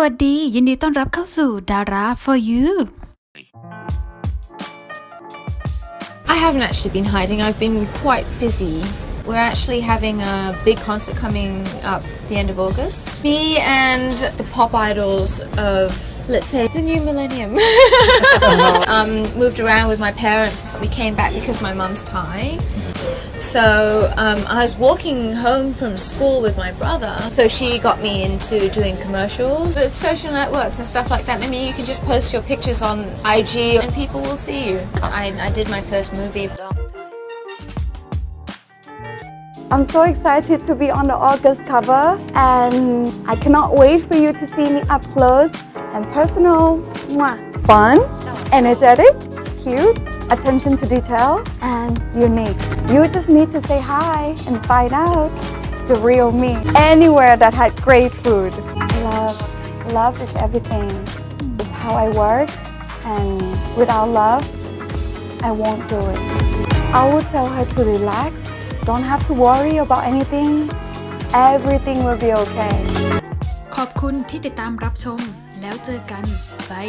วัสดี ยินดีต้อนรับเข้าสู่ดารา for you I haven't actually been hiding. I've been quite busy. We're actually having a big concert coming up the end of August. Me and the pop idols of, let's say, the new millennium. um, moved around with my parents. We came back because my mum's Thai. So um, I was walking home from school with my brother. So she got me into doing commercials, with social networks and stuff like that. I mean, you can just post your pictures on IG and people will see you. I, I did my first movie. I'm so excited to be on the August cover, and I cannot wait for you to see me up close and personal. Mwah. Fun, energetic, cute, attention to detail, and unique. You just need to say hi and find out the real me. Anywhere that had great food. Love, love is everything. It's how I work, and without love, I won't do it. I will tell her to relax. Don't have to worry about anything. Everything will be okay. ขอบคุณที่ติดตามรับชม แล้วเจอกันบาย